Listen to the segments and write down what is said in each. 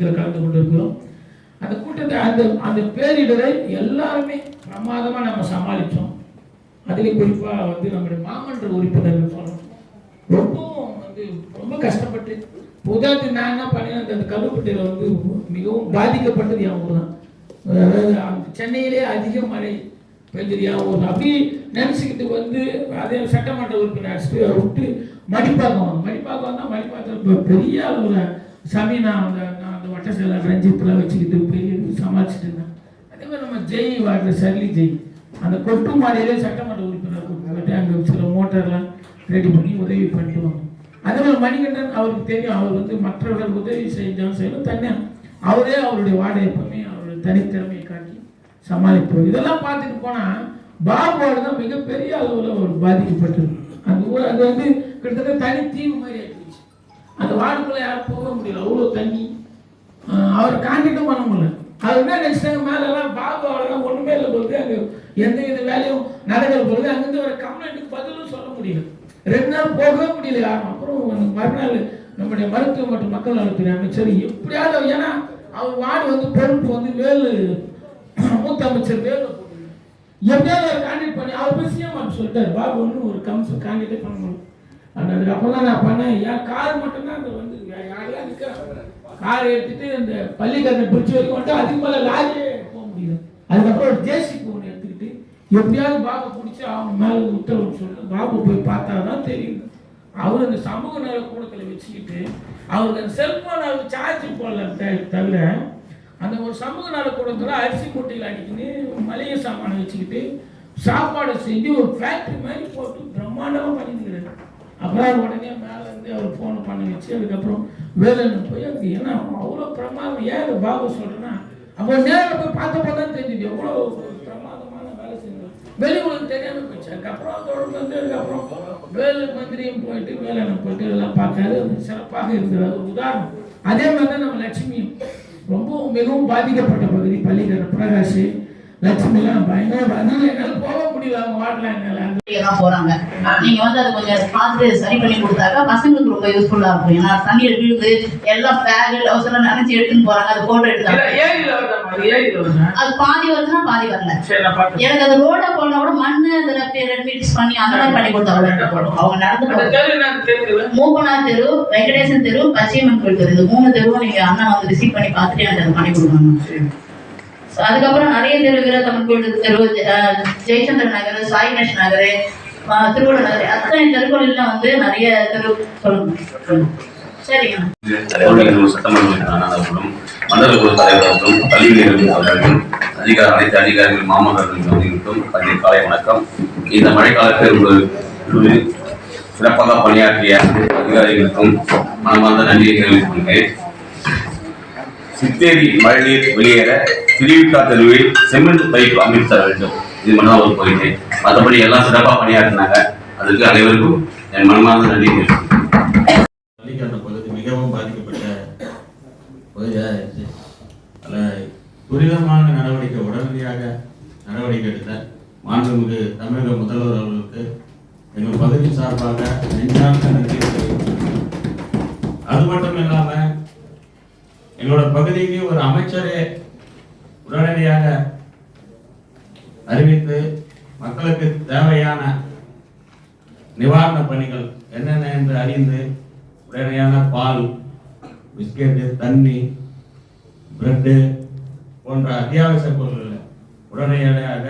கூட்டத்தில் கலந்து கொண்டு இருக்கிறோம் அந்த கூட்டத்தை அந்த அந்த பேரிடரை எல்லாருமே பிரமாதமாக நம்ம சமாளித்தோம் அதில் குறிப்பாக வந்து நம்முடைய மாமன்ற உறுப்பினர்கள் சொல்லணும் ரொம்பவும் வந்து ரொம்ப கஷ்டப்பட்டு உதாரணத்துக்கு நான் என்ன பண்ணேன் அந்த கருப்பட்டியில் வந்து மிகவும் பாதிக்கப்பட்டது என் ஊர் தான் அதாவது சென்னையிலே அதிக மழை பெஞ்சது என் ஊர் அப்படி நினச்சிக்கிட்டு வந்து அதே சட்டமன்ற உறுப்பினர் விட்டு மடிப்பாக்கம் மடிப்பாக்கம் தான் மடிப்பாக்கம் பெரிய அளவில் சாமி நான் அந்த நான் அந்த வட்ட வச்சுக்கிட்டு பெரிய சமாளிச்சுட்டு இருந்தேன் அதே மாதிரி நம்ம ஜெய் வாடுற சர்லி ஜெய். அந்த கொட்டு மாதிரியே சட்டமன்ற உறுப்பினர் கூப்பிட்டு அங்கே சில மோட்டர்லாம் ரெடி பண்ணி உதவி பண்ணிட்டு அதே மாதிரி மணிகண்டன் அவருக்கு தெரியும் அவர் வந்து மற்றவர்கள் உதவி செஞ்சாலும் செய்யணும் தனியாக அவரே அவருடைய வாடகை எப்பவுமே அவருடைய தனித்திறமையை காட்டி சமாளிப்போம் இதெல்லாம் பார்த்துட்டு போனால் பாபுவோட தான் மிகப்பெரிய அளவில் அவர் பாதிக்கப்பட்டது. அந்த ஊர் அது வந்து கிட்டத்தட்ட தனி தீவு மாதிரி ஆயிடுச்சு அந்த வார்டுக்குள்ளே யாரும் போக முடியல. அவ்வளோ தண்ணி அவர் காண்டிட்டும் பண்ண முடியல. அதுதான் நெக்ஸ்ட் டைம் மேலெல்லாம் பாபு அவரெல்லாம் ஒன்றுமே இல்லை பொழுது அங்கே எந்த வித வேலையும் நடக்கிற பொழுது அங்கேருந்து ஒரு கம்ப்ளைண்ட்டுக்கு பதிலும் சொல்ல முடியல. ரெண்டு நாள் போகவே முடியல. யாரும் அப்புறம் மறுநாள் நம்முடைய மருத்துவ மற்றும் மக்கள் நலத்துறை அமைச்சர் எப்படியாவது ஏன்னா அவர் வார்டு வந்து பொறுப்பு வந்து வேலு மூத்த அமைச்சர் வேலு எப்படியாவது அவர் கான்டாக்ட் பண்ணி அவர் போய் சிஎம் சொல்லிட்டாரு. பாபு ஒன்று ஒரு கம்சல் கான்டாக்டே பண்ண முடியும் அந்த அதுக்கப்புறம் தான் நான் பண்ணேன். என் கார் மட்டும்தான் அந்த வந்து யாரெல்லாம் நிற்க காரை எடுத்துட்டு அந்த பள்ளிக்கரணை பிடிச்சி வரைக்கும் வந்துட்டு அதுக்கு மேலே லாரியே போக முடியல. அதுக்கப்புறம் ஜேசி ஜேசிபி ஒன்று எடுத்துக்கிட்டு எப்படியாவது பாபை பிடிச்சி அவங்க மேலே உத்தரவு சொல்லிட்டு பாபு போய் பார்த்தா தான் தெரியும் அவர் அந்த சமூக நல கூடத்தில் வச்சுக்கிட்டு அவருக்கு அந்த செல்போன் அவர் சார்ஜ் போடல தவிர அந்த ஒரு சமூக நல கூடத்தில் அரிசி மூட்டையில் அடிக்கின்னு மளிகை சாமானை வச்சுக்கிட்டு சாப்பாடு செஞ்சு ஒரு ஃபேக்ட்ரி மாதிரி போட்டு பிரம்மாண்டமாக பண்ணிருக்கிறாரு. அப்புறம் உடனே மேலே இருந்து அவர் ஃபோனை பண்ண வச்சு அதுக்கப்புறம் வேலைன்னு போய் அது ஏன்னா அவ்வளோ பிரமாதம் ஏன் இதை பாபு சொல்கிறேன்னா அப்போ நேரில் போய் பார்த்தப்போ தான் தெரிஞ்சுது எவ்வளோ பிரமாதமான வேலை செஞ்சோம் வெளியூருக்கு தெரியாமல் போச்சு அதுக்கப்புறம் தொடர்ந்து வந்து அதுக்கப்புறம் வேலு மந்திரியும் போயிட்டு வேலைன்னு போயிட்டு இதெல்லாம் பார்க்காது சிறப்பாக இருந்தது. அது உதாரணம். அதே மாதிரி தான் நம்ம லட்சுமியும். ரொம்பவும் மிகவும் பாதிக்கப்பட்ட பகுதி பள்ளிக்கர பிரகாஷ் லட்சுமிலாம் பயங்கர அதனால என்னால் போக முடியல அவங்க வாடல என்னால். தான் போறாங்க. நீங்க வந்து அதை கொஞ்சம் பார்த்து சரி பண்ணி கொடுத்தாக்கா பசங்களுக்கு ரொம்ப யூஸ்ஃபுல்லா இருக்கும். ஏன்னா தண்ணீர் விழுது எல்லாம் பேக் எல்லாம் நினைச்சு எடுத்துன்னு போறாங்க. அது போட்டோ எடுத்தாங்க அது பாதி வருதுன்னா பாதி வரல. எனக்கு அது ரோட போனா கூட மண்ணு அதுல ரெண்டு மிக்ஸ் பண்ணி அந்த மாதிரி பண்ணி கொடுத்தாங்க. அவங்க நடந்து போறாங்க தெரு வெங்கடேசன் தெரு பச்சையம்மன் கோயில் தெரு. இந்த மூணு தெருவும் நீங்க அண்ணா வந்து ரிசீவ் பண்ணி பார்த்துட்டு எனக்கு அதை பண்ணி கொடுக்கணும். அதுக்கப்புறம் நிறைய தெருவில் வீரத்தமிழ் கோயில் தெரு அஹ், ஜெயச்சந்திரன் சாய் கணேஷ் நகர் அஹ், திருவள்ளுவர் நகர். அத்தனை தெருக்களில் வந்து நிறைய தெரு சொல்லணும் சரிங்க. தலைவர்கள் சட்டமன்ற உறுப்பினர்களும் மண்டல குழு தலைவர்களும் கல்வியியல் அவர்களும் அதிகார அனைத்து அதிகாரிகள் மாமல்லர்களும் அவர்களுக்கும் பள்ளி காலை வணக்கம். இந்த மழைக்காலத்தில் ஒரு ஒரு சிறப்பாக பணியாற்றிய அதிகாரிகளுக்கும் மனமார்ந்த நன்றியை தெரிவித்துக் கொள்கிறேன். சித்தேரி மழைநீர் வெளியேற திருவிக்கா தெருவில் சிமெண்ட் பைப் அமைத்து தர வேண்டும். இது மட்டும் ஒரு கோரிக்கை மற்றபடி எல்லாம் சிறப்பாக பணியாற்றினாங்க. அதுக்கு அனைவருக்கும் என் மனமார்ந்த நன்றி தெரிவித்துக் பகுதி மிகவும் பாதிக்கப்பட்ட பகுதியாக இருந்துச்சு அதில் துரிதமான நடவடிக்கை உடனடியாக நடவடிக்கை எடுத்த மாண்புமிகு தமிழக முதல்வர் அவர்களுக்கு. எங்கள் பகுதி சார்பாக நெஞ்சார்ந்த நன்றி அது மட்டும் இல்லாமல் எங்களோட பகுதிக்கு ஒரு அமைச்சரே உடனடியாக அறிவித்து மக்களுக்கு தேவையான நிவாரண பணிகள் என்னென்ன என்று அறிந்து உடனடியான பால் பிஸ்கெட்டு தண்ணி பிரெட்டு போன்ற அத்தியாவசிய பொருட்களை உடனடியாக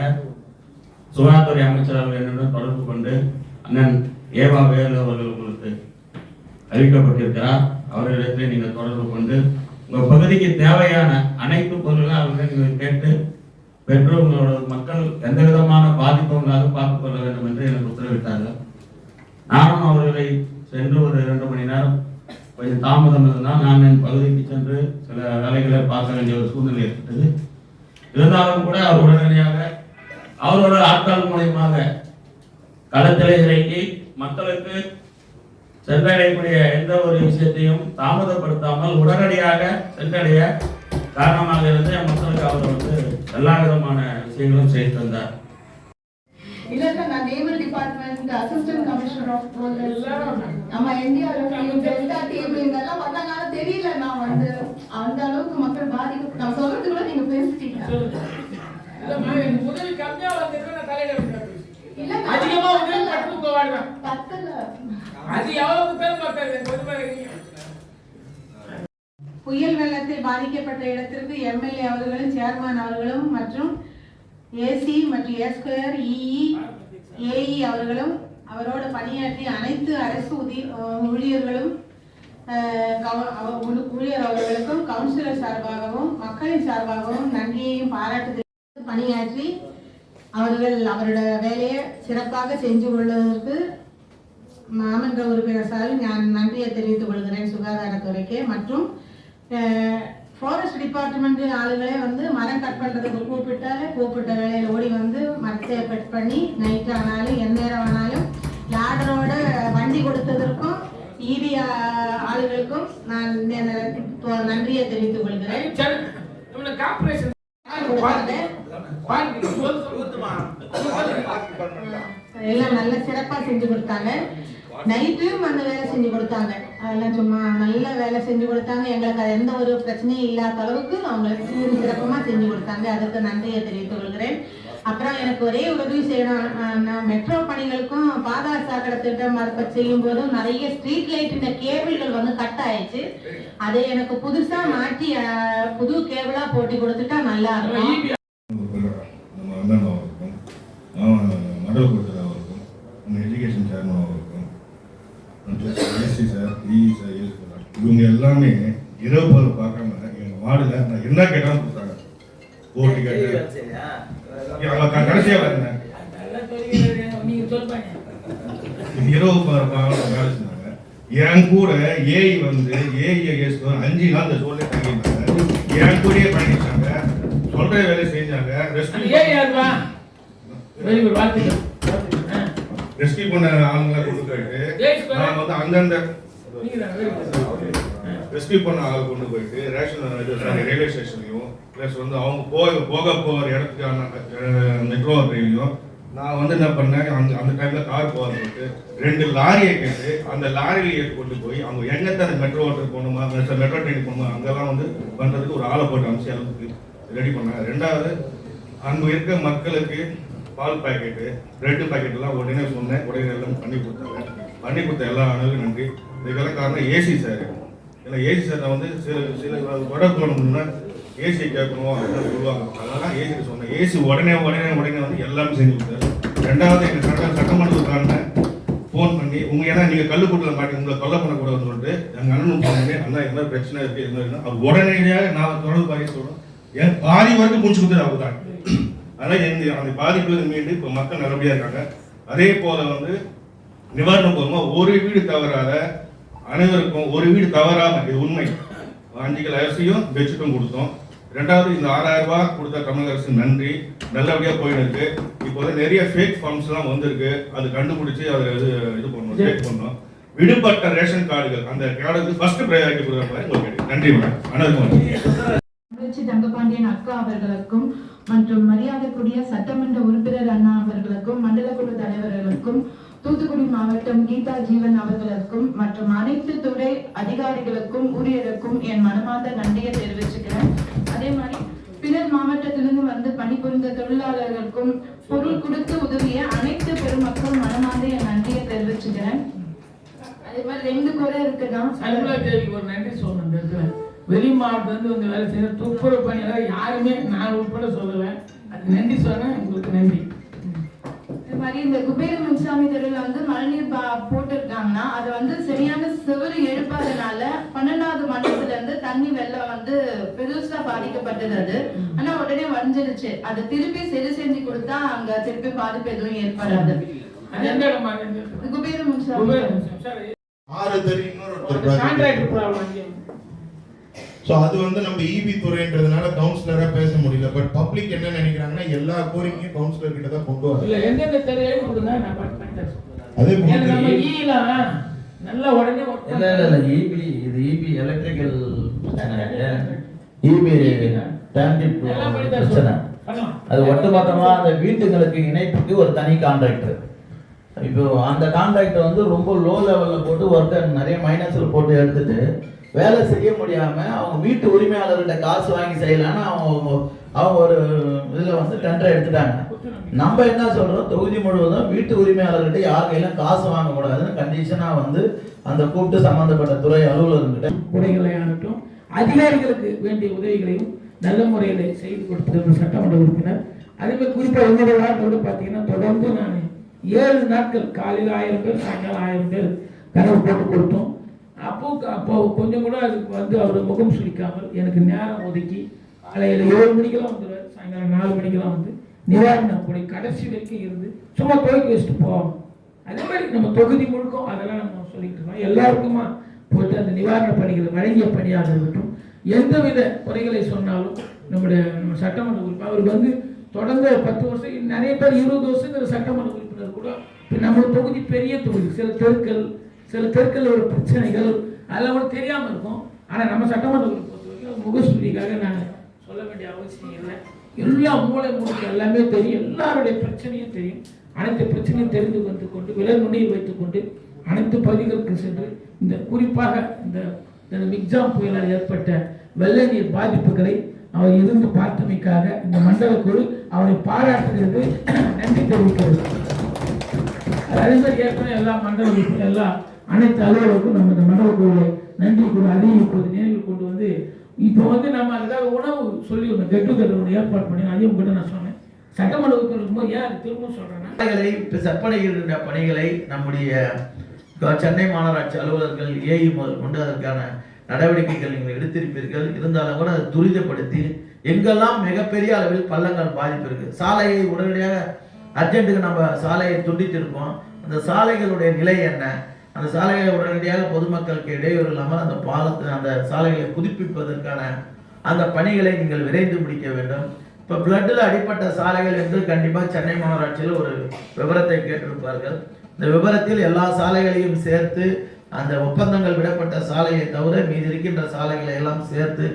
சுகாதாரத்துறை அமைச்சர் அவர்கள் என்னுடன் தொடர்பு கொண்டு அண்ணன் ஏவா வேலு அவர்கள் உங்களுக்கு அறிவிக்கப்பட்டிருக்கிறார். அவர்களிடத்தில் நீங்கள் தொடர்பு கொண்டு உங்கள் பகுதிக்கு தேவையான அனைத்து பொருளும் அவர்கள் கேட்டு பெற்றோர்களோட மக்கள் எந்த விதமான பாதிப்பும் இல்லாத பார்த்துக் கொள்ள வேண்டும் என்று எனக்கு உத்தரவிட்டார்கள். நானும் அவர்களை சென்று ஒரு இரண்டு மணி நேரம் கொஞ்சம் தாமதம் இருந்தால் நான் என் பகுதிக்கு சென்று சில வேலைகளை பார்க்க வேண்டிய ஒரு சூழ்நிலை ஏற்பட்டது. இருந்தாலும் கூட அவர் உடனடியாக அவரோட ஆட்கள் மூலியமாக களத்திலே இறங்கி மக்களுக்கு சென்றடையக்கூடிய எந்த ஒரு விஷயத்தையும் தாமதப்படுத்தாமல் உடனடியாக சென்றடைய காரணமாக இருந்து என் மக்களுக்கு அவர் வந்து எல்லா விதமான விஷயங்களும் செய்து தந்தார். இல்ல நான் naval department assistant commissioner of police நம்ம என்டிஆர்எஃப் டெல்டா டீம் இதெல்லாம் வந்தனால தெரியல. நான் வந்து அந்த அளவுக்கு மக்கள் பாதிக்க நான் சொல்றதுக்குள்ள நீங்க பேசிட்டீங்க. உதவி கம்மியா அதிகமா உதவி பட்டு போவாடுவேன் பத்தல. அது எவ்வளவு பேர் புயல் வெள்ளத்தில் பாதிக்கப்பட்ட இடத்திற்கு எம்எல்ஏ அவர்களும் சேர்மன் அவர்களும் மற்றும் ஏசி மற்றும் எஸ்கொயர் இஇ ஏஇ அவர்களும் அவரோட பணியாற்றி அனைத்து அரசு உதவி ஊழியர்களும் கவு- அவ- ஊழியர் அவர்களுக்கும் கவுன்சிலர் சார்பாகவும் மக்களின் சார்பாகவும் நன்றியையும் பாராட்டு பணியாற்றி அவர்கள் அவரோட வேலையை சிறப்பாக செஞ்சு கொள்வதற்கு மாமன்ற உறுப்பினர் சார்பில் நான் நன்றியை தெரிவித்துக் கொள்கிறேன் சுகாதாரத்துறைக்கு. மற்றும் ஃபாரஸ்ட் டிபார்ட்மெண்ட் ஆளுங்களே வந்து மரம் கட் பண்ணுறதுக்கு கூப்பிட்டாலே கூப்பிட்ட வேலையில் ஓடி வந்து மரத்தை கட் பண்ணி நைட் ஆனாலும் எந்நேரம் ஆனாலும் லாடரோட வண்டி கொடுத்ததற்கும் ஈவி ஆளுகளுக்கும் நான் நன்றியை தெரிவித்துக் கொள்கிறேன். எல்லாம் நல்ல சிறப்பா செஞ்சு கொடுத்தாங்க. நைட்லயும் அந்த வேலை செஞ்சு கொடுத்தாங்க. அதெல்லாம் சும்மா நல்ல வேலை செஞ்சு கொடுத்தாங்க. எங்களுக்கு அது எந்த ஒரு பிரச்சனையும் இல்லாத அளவுக்கு அவங்களுக்கு சீரும் சிறப்பமா செஞ்சு கொடுத்தாங்க. அதுக்கு நன்றியை தெரிவித்துக் கொள்கிறேன். அப்புறம் எனக்கு ஒரே உதவி செய்யணும். நான் மெட்ரோ பணிகளுக்கும் பாதாள சாக்கடை திட்டம் மார்க்கெட் செய்யும் போதும் நிறைய ஸ்ட்ரீட் லைட் இந்த கேபிள்கள் வந்து கட் ஆயிடுச்சு. அதை எனக்கு புதுசா மாற்றி புது கேபிளா போட்டி கொடுத்துட்டா நல்லா இருக்கும் நம்ம அண்ணன் அவருக்கும் அவன் மண்டல கொடுத்தது அவருக்கும் நம்ம எஜுகேஷன் சேர்மன் அவருக்கும் AC sir E sir AC sir இவங்க எல்லாமே இரவு பகல் பார்க்காம எங்கள் வார்டில் நான் என்ன கேட்டாலும் கொடுத்தாங்க ஓட்டு கேட்டு அவங்க க- கடைசியா வரேன் இரவு பகல் பார்க்காம வேலை செஞ்சாங்க என் கூட ஏஐ வந்து ஏஐஎஸ் அஞ்சு நாள் இந்த சோழ தங்கியிருந்தாங்க என் கூடயே பண்ணிட்டாங்க சொல்ற வேலை செஞ்சாங்க ரெஸ்ட் ஏன் வெரி குட் வாழ்த்துக்கள் ரெஸ்கியூ பண்ண ஆளுங்களை sir. நான் வந்து அந்தந்த ரெஸ்கியூ பண்ண ஆள் கொண்டு போயிட்டு ரேஷன் ரயில்வே ஸ்டேஷன்லையும் ப்ளஸ் வந்து அவங்க போக போக போகிற இடத்துக்கான மெட்ரோ ட்ரெயின்லையும் நான் வந்து என்ன பண்ணேன் அந்த அந்த டைம்ல கார் போக போட்டு ரெண்டு லாரியை கேட்டு அந்த லாரியில் ஏற்றி கொண்டு போய் அவங்க எங்கத்த அந்த மெட்ரோ ஓட்டர் போகணுமா மெட்ரோ ட்ரெயின் போகணுமா அங்கெல்லாம் வந்து பண்ணுறதுக்கு ஒரு ஆளை போட்டு அமிச்சு அளவுக்கு ரெடி பண்ணேன் ரெண்டாவது அங்கே இருக்க மக்களுக்கு பால் பாக்கெட்டு பிரெட் பாக்கெட் எல்லாம் உடனே சொன்னேன். உடனே எல்லாம் பண்ணி கொடுத்தாங்க. பண்ணி கொடுத்த எல்லா அணுகும் நன்றி. இதுக்கெல்லாம் காரணம் ஏசி சார் ஏன்னா ஏசி சார் வந்து சில சில உடம்பு போகணும்னா ஏசி கேட்கணும் அப்படின்னு சொல்லுவாங்க. அதனால ஏசி சொன்னேன். ஏசி உடனே உடனே உடனே வந்து எல்லாமே செஞ்சு கொடுத்தாரு. ரெண்டாவது எங்கள் சட்ட சட்டமன்றத்துக்கான ஃபோன் பண்ணி உங்க ஏன்னா நீங்கள் கல்லுக்கூட்டில் மாட்டி உங்களை தொல்லை பண்ணக்கூடாதுன்னு சொல்லிட்டு எங்கள் அண்ணனும் பண்ணி அண்ணா என்ன பிரச்சனை இருக்கு? என்ன இருக்குன்னு அவர் உடனடியாக நான் தொடர்பு பாரி சொல்கிறோம் என் பாதி வரைக்கும் முடிச்சு கொடுத்தது அவர் தான் அதனால் எங்க அந்த பாதிப்புல மீண்டு இப்போ மக்கள் நல்லபடியாக இருக்காங்க. அதே போல வந்து நிவாரணம் போகுமா ஒரு வீடு தவறாத அனைவருக்கும் ஒரு வீடு தவறாம இது உண்மை. அஞ்சு கிலோ அரிசியும் பெட்ஷீட்டும் கொடுத்தோம். ரெண்டாவது இந்த ஆறாயிரம் ரூபாய் கொடுத்த தமிழக அரசு நன்றி. நல்லபடியாக போயிட்டு இருக்கு. இப்போ வந்து நிறைய ஃபேக் ஃபார்ம்ஸ் எல்லாம் வந்திருக்கு. அது கண்டுபிடிச்சி அதை இது இது பண்ணணும் செக் பண்ணணும் விடுபட்ட ரேஷன் கார்டுகள் அந்த கார்டுக்கு ஃபர்ஸ்ட் ப்ரையாரிட்டி கொடுக்குற மாதிரி உங்களுக்கு நன்றி மேடம். அனைவருக்கும் தங்கபாண்டியன் அக்கா அவர்களுக்கும் மற்றும் மரியாதைக்குரிய சட்டமன்ற உறுப்பினர் அண்ணா அவர்களுக்கும் மண்டல குழு தலைவர்களுக்கும் தூத்துக்குடி மாவட்டம் கீதா ஜீவன் அவர்களுக்கும் மற்றும் அனைத்து துறை அதிகாரிகளுக்கும் ஊழியருக்கும் என் மனமார்ந்த நன்றியை தெரிவிச்சுக்கிறேன். அதே மாதிரி பிறர் மாவட்டத்திலிருந்து வந்து பணிபுரிந்த தொழிலாளர்களுக்கும் பொருள் கொடுத்து உதவிய அனைத்து பெருமக்களும் மனமார்ந்த என் நன்றியை தெரிவிச்சுக்கிறேன். அதே மாதிரி ரெண்டு குறை இருக்குதான். ஒரு நன்றி சொல்லணும் வெளி மாவட்டத்துலேருந்து வந்து வேலை செய்யற துப்புரவு பணியாளர் யாருமே நான் உட்பட சொல்லுவேன் அது நன்றி சொன்னேன் உங்களுக்கு நன்றி. இது மாதிரி இந்த குபேர முன்சாமி தெருவில் வந்து மழைநீர் பா போட்டிருக்காங்கன்னா அது வந்து சரியான செவரு எழுப்பாதனால பன்னெண்டாவது மண்டலத்துல இருந்து தண்ணி வெள்ளம் வந்து பெருசா பாதிக்கப்பட்டது அது. ஆனா உடனே வடிஞ்சிருச்சு. அதை திருப்பி சரி செஞ்சு கொடுத்தா அங்க திருப்பி பாதிப்பு எதுவும் ஏற்படாது. குபேர முன்சாமி ஆறு So அது வந்து நம்ம ஈவி துறைன்றதுனால கவுன்சிலரா பேச முடியல. பட் பப்ளிக் என்ன நினைக்கிறாங்கன்னா எல்லா கோரிக்கையும் கவுன்சிலர் கிட்ட தான் கொண்டு வரணும் இல்ல எந்தெந்த தரேன். அதே ஈலாம் நல்லா உடனே இல்ல இல்ல இல்ல இபி இது இபி எலக்ட்ரிக்கல் இபி தர பிரச்சனை. அது ஒட்டுமொத்தமா அந்த வீட்டுங்களுக்கு இணைப்புக்கு ஒரு தனி கான்ட்ராக்டர் இப்போ அந்த கான்ட்ராக்டர் வந்து ரொம்ப லோ லெவல்ல போட்டு ஒர்க்கர் நிறைய மைனஸ்ல போட்டு எடுத்துட்டு வேலை செய்ய முடியாம அவங்க வீட்டு உரிமையாளர்கிட்ட காசு வாங்கி செய்யலாம்னு அவங்க அவங்க ஒரு இதுல வந்து டெண்டர் எடுத்துட்டாங்க. நம்ம என்ன சொல்றோம்? தொகுதி முழுவதும் வீட்டு உரிமையாளர்கிட்ட யார் கையிலும் காசு வாங்கக்கூடாதுன்னு கண்டிஷனா வந்து அந்த கூப்பிட்டு சம்பந்தப்பட்ட துறை அலுவலர்கிட்ட. குறைகளை ஆகட்டும் அதிகாரிகளுக்கு வேண்டிய உதவிகளையும் நல்ல முறையில் செய்து கொடுத்தது சட்டமன்ற உறுப்பினர். அதே மாதிரி குறிப்பாக என்னுடைய வார்த்தையோடு பார்த்தீங்கன்னா தொடர்ந்து நான் ஏழு நாட்கள் காலையில் ஆயிரம் பேர் சாயங்காலம் ஆயிரம் பேர் கனவு போட்டு கொடுத்தோம். அப்போ அப்போ கொஞ்சம் கூட அதுக்கு வந்து அவர் முகம் சுளிக்காமல் எனக்கு நேரம் ஒதுக்கி காலையில் ஏழு மணிக்கெல்லாம் வந்துடுவார் சாயங்காலம் நாலு மணிக்கெல்லாம் வந்து நிவாரணம் கூட கடைசி வரைக்கும் இருந்து சும்மா துவக்கி வச்சுட்டு போவோம் அதே மாதிரி நம்ம தொகுதி முழுக்கும் அதெல்லாம் நம்ம சொல்லிட்டு இருக்கோம். எல்லாருக்குமா போயிட்டு அந்த நிவாரண பணிகளை வழங்கிய பணியாக இருக்கட்டும் எந்தவித குறைகளை சொன்னாலும் நம்முடைய நம்ம சட்டமன்ற உறுப்பினர் அவருக்கு வந்து தொடர்ந்து பத்து வருஷம் நிறைய பேர் இருபது வருஷங்கிற சட்டமன்ற உறுப்பினர் கூட இப்போ நம்ம தொகுதி பெரிய தொகுதி சில தெருக்கள் சில தெருக்கள் ஒரு பிரச்சனைகள் அதெல்லாம் கூட தெரியாமல் இருக்கும். ஆனால் நம்ம சட்டமன்றத்தில் பொறுத்த வரைக்கும் முகஸ்துதிக்காக நான் சொல்ல வேண்டிய அவசியம் இல்லை. எல்லா மூளை மூளைக்கு எல்லாமே தெரியும். எல்லாருடைய பிரச்சனையும் தெரியும். அனைத்து பிரச்சனையும் தெரிந்து வந்து கொண்டு விலை நுண்ணியில் வைத்துக்கொண்டு அனைத்து பகுதிகளுக்கு சென்று இந்த குறிப்பாக இந்த மிக்ஜாம் புயலால் ஏற்பட்ட வெள்ள நீர் பாதிப்புகளை அவர் இருந்து பார்த்தமைக்காக இந்த மண்டல குழு அவரை பாராட்டுகிறது. நன்றி தெரிவிக்கிறது அதே மாதிரி ஏற்கனவே எல்லா மண்டல எல்லா அனைத்து அலுவலருக்கும் நம்ம இந்த மண்டல நன்றி கூட அதையும் இப்போது நினைவில் கொண்டு வந்து இப்போ வந்து நம்ம அதுக்காக உணவு சொல்லி ஒன்று கெட்டு டுகெதர் ஏற்பாடு பண்ணி அதையும் கூட நான் சொன்னேன். சட்டமன்ற இருக்கும்போது ஏன் அது திரும்ப சொல்கிறேன்னா பணிகளை இப்ப பணிகளை நம்முடைய சென்னை மாநகராட்சி அலுவலர்கள் ஏஇ முதல் கொண்டு அதற்கான நடவடிக்கைகள் நீங்கள் எடுத்திருப்பீர்கள். இருந்தாலும் கூட அதை துரிதப்படுத்தி எங்கெல்லாம் மிகப்பெரிய அளவில் பள்ளங்கள் பாதிப்பு இருக்குது சாலையை உடனடியாக அர்ஜென்ட்டுக்கு நம்ம சாலையை துண்டித்திருப்போம் அந்த சாலைகளுடைய நிலை என்ன? அந்த சாலைகளை உடனடியாக பொதுமக்களுக்கு இடையூறு இல்லாமல் அந்த பாலத்தை அந்த சாலைகளை புதுப்பிப்பதற்கான அந்த பணிகளை நீங்கள் விரைந்து முடிக்க வேண்டும். இப்போ பிளட்டில் அடிப்பட்ட சாலைகள் என்று கண்டிப்பாக சென்னை மாநகராட்சியில் ஒரு விவரத்தை கேட்டிருப்பார்கள். இந்த விவரத்தில் எல்லா சாலைகளையும் சேர்த்து அந்த ஒப்பந்தங்கள் விடப்பட்ட சாலையை தவிர மீதி இருக்கின்ற சாலைகளை எல்லாம் சேர்த்து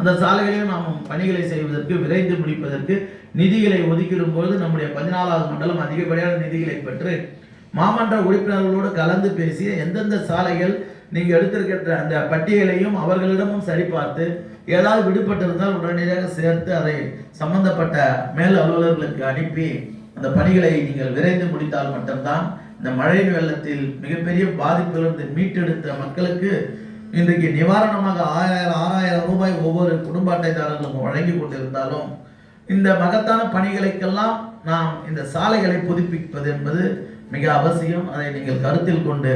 அந்த சாலைகளையும் நாம் பணிகளை செய்வதற்கு விரைந்து முடிப்பதற்கு நிதிகளை ஒதுக்கிடும் பொழுது நம்முடைய பதினாலாவது மண்டலம் அதிகப்படியான நிதிகளை பெற்று மாமன்ற உறுப்பினர்களோடு கலந்து பேசி எந்தெந்த சாலைகள் நீங்கள் எடுத்திருக்கின்ற அந்த பட்டியலையும் அவர்களிடமும் சரிபார்த்து ஏதாவது விடுபட்டிருந்தால் உடனடியாக சேர்த்து அதை சம்பந்தப்பட்ட மேல் அலுவலர்களுக்கு அனுப்பி அந்த பணிகளை நீங்கள் விரைந்து முடித்தால் மட்டும்தான் இந்த மழை வெள்ளத்தில் மிகப்பெரிய பாதிப்பிலிருந்து மீட்டெடுத்த மக்களுக்கு இன்றைக்கு நிவாரணமாக ஆயிரம் ஆறாயிரம் ரூபாய் ஒவ்வொரு குடும்ப அட்டைதாரர்களுக்கும் வழங்கி கொண்டிருந்தாலும் இந்த மகத்தான பணிகளுக்கெல்லாம் நாம் இந்த சாலைகளை புதுப்பிப்பது என்பது மிக அவசியம் அதை நீங்கள் கருத்தில் கொண்டு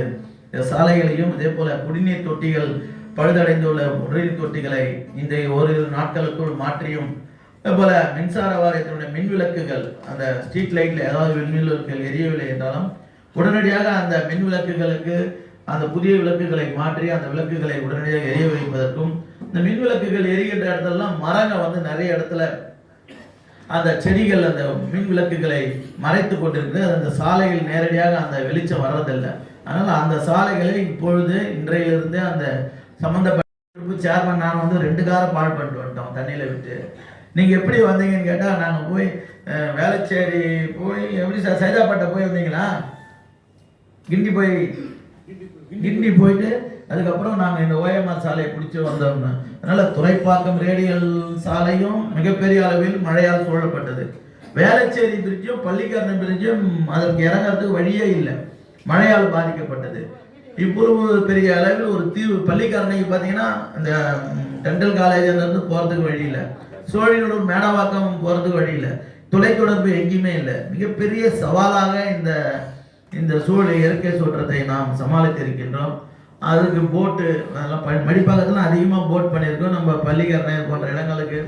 சாலைகளையும் இதே போல குடிநீர் தொட்டிகள் பழுதடைந்துள்ள குடிநீர் தொட்டிகளை இந்த ஓரிரு நாட்களுக்குள் மாற்றியும். போல மின்சார வாரியத்தினுடைய மின் விளக்குகள் அந்த ஸ்ட்ரீட் லைட்ல ஏதாவது மின் விளக்குகள் எரியவில்லை என்றாலும் உடனடியாக அந்த மின் விளக்குகளுக்கு அந்த புதிய விளக்குகளை மாற்றி அந்த விளக்குகளை உடனடியாக எரிய வைப்பதற்கும் இந்த மின் விளக்குகள் எரிகின்ற இடத்துலலாம் மரங்கள் வந்து நிறைய இடத்துல அந்த செடிகள் அந்த மின் விளக்குகளை மறைத்து கொண்டிருக்கிறது அந்த சாலையில் நேரடியாக அந்த வெளிச்சம் வர்றதில்லை. அதனால் அந்த சாலைகளை இப்பொழுது இன்றையிலிருந்து அந்த சம்மந்தப்பட்ட சேர்மன் நான் வந்து ரெண்டு காரம் பாழ் பண்ணிட்டு வந்துட்டோம் தண்ணியில் விட்டு. நீங்கள் எப்படி வந்தீங்கன்னு கேட்டால் நாங்கள் போய் வேளச்சேரி போய் எப்படி சார் சைதாப்பேட்டை போய் வந்தீங்களா? கிண்டி போய் கிண்டி போயிட்டு அதுக்கப்புறம் நாங்கள் இந்த ஓஎம்ஆர் சாலையை பிடிச்சி வந்தோம்னு அதனால் துறைப்பாக்கம் ரேடியல் சாலையும் மிகப்பெரிய அளவில் மழையால் சூழப்பட்டது. வேளச்சேரி பிரிட்ஜும் பள்ளிக்கரணை பிரிட்ஜும் அதற்கு இறங்கிறதுக்கு வழியே இல்லை. மழையால் பாதிக்கப்பட்டது. இவ்வளவு பெரிய அளவில் ஒரு தீவு பள்ளிக்கரணைக்கு பார்த்தீங்கன்னா இந்த டென்டல் காலேஜிலேருந்து போகிறதுக்கு வழி இல்லை. சோழிநல்லூர் மேடவாக்கம் போகிறதுக்கு வழி இல்லை. தொலைத்தொடர்பு எங்கேயுமே இல்லை. மிகப்பெரிய சவாலாக இந்த இந்த சூழல் இயற்கை சூற்றத்தை நாம் சமாளித்திருக்கின்றோம். அதுக்கு போட்டு அதெல்லாம் மடிப்பாக்கத்தில் அதிகமாக போட் பண்ணியிருக்கோம். நம்ம பள்ளிக்கரணை போன்ற இடங்களுக்கு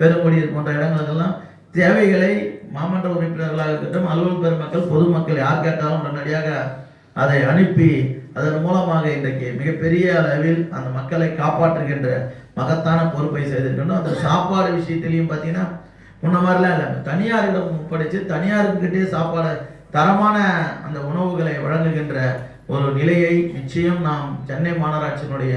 பெருங்குடியர் போன்ற இடங்களுக்கெல்லாம் தேவைகளை மாமன்ற உறுப்பினர்களாக இருக்கட்டும் அலுவல் பெருமக்கள் பொதுமக்கள் யார் கேட்டாலும் உடனடியாக அதை அனுப்பி அதன் மூலமாக இன்றைக்கு மிகப்பெரிய அளவில் அந்த மக்களை காப்பாற்றுகின்ற மகத்தான பொறுப்பை செய்திருக்கணும் அந்த சாப்பாடு விஷயத்திலையும் பார்த்தீங்கன்னா முன்ன மாதிரிலாம் இல்லை. தனியாரிடம் ஒப்படைச்சு தனியாருக்கிட்டே சாப்பாடு தரமான அந்த உணவுகளை வழங்குகின்ற ஒரு நிலையை நிச்சயம் நாம் சென்னை மாநகராட்சியினுடைய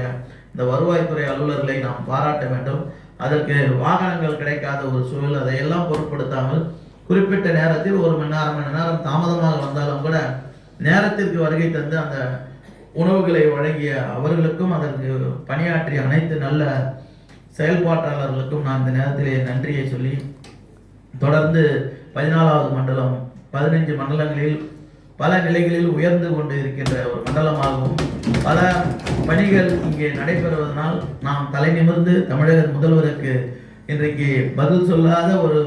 இந்த வருவாய்த்துறை அலுவலர்களை நாம் பாராட்ட வேண்டும். அதற்கு வாகனங்கள் கிடைக்காத ஒரு சூழல் அதையெல்லாம் பொருட்படுத்தாமல் குறிப்பிட்ட நேரத்தில் ஒரு மணி நேரம் மணி நேரம் தாமதமாக வந்தாலும் கூட நேரத்திற்கு வருகை தந்து அந்த உணவுகளை வழங்கிய அவர்களுக்கும் அதற்கு பணியாற்றிய அனைத்து நல்ல செயல்பாட்டாளர்களுக்கும் நான் இந்த நேரத்திலே நன்றியை சொல்லி தொடர்ந்து பதினாலாவது மண்டலம் பதினைஞ்சு மண்டலங்களில் பல நிலைகளில் உயர்ந்து கொண்டு இருக்கின்ற ஒரு மண்டலமாகவும் பல பணிகள் இங்கே நடைபெறுவதனால் நாம் தலை நிமிர்ந்து தமிழக முதல்வருக்கு இன்றைக்கு பதில் சொல்லாத ஒரு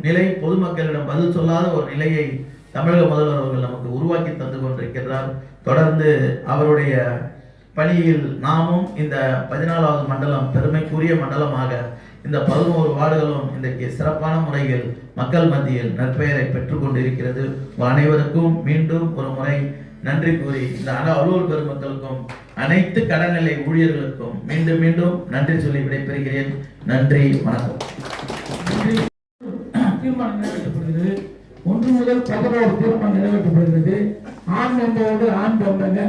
நிலை பொதுமக்களிடம் பதில் சொல்லாத ஒரு நிலையை தமிழக முதல்வர் அவர்கள் நமக்கு உருவாக்கி தந்து கொண்டிருக்கிறார் தொடர்ந்து அவருடைய பணியில் நாமும் இந்த பதினாலாவது மண்டலம் பெருமைக்குரிய மண்டலமாக இந்த பதினோரு வார்டுகளும் இன்றைக்கு சிறப்பான முறையில் மக்கள் மத்தியில் நற்பெயரை பெற்றுக்கொண்டிருக்கிறது அனைவருக்கும் மீண்டும் ஒரு முறை நன்றி கூறி இந்த அன அலுவல் பெருமக்களுக்கும் அனைத்து கடநிலை ஊழியர்களுக்கும் மீண்டும் மீண்டும் நன்றி சொல்லி விடைபெறுகிறேன். நன்றி வணக்கம். தீர்மானம் நிறைவேற்றப்படுகிறது. ஒன்று முதல் பதினோரு தீர்மானம் நிறைவேற்றப்படுகிறது. ஆண் என்பவர்கள் ஆண் பொம்பங்க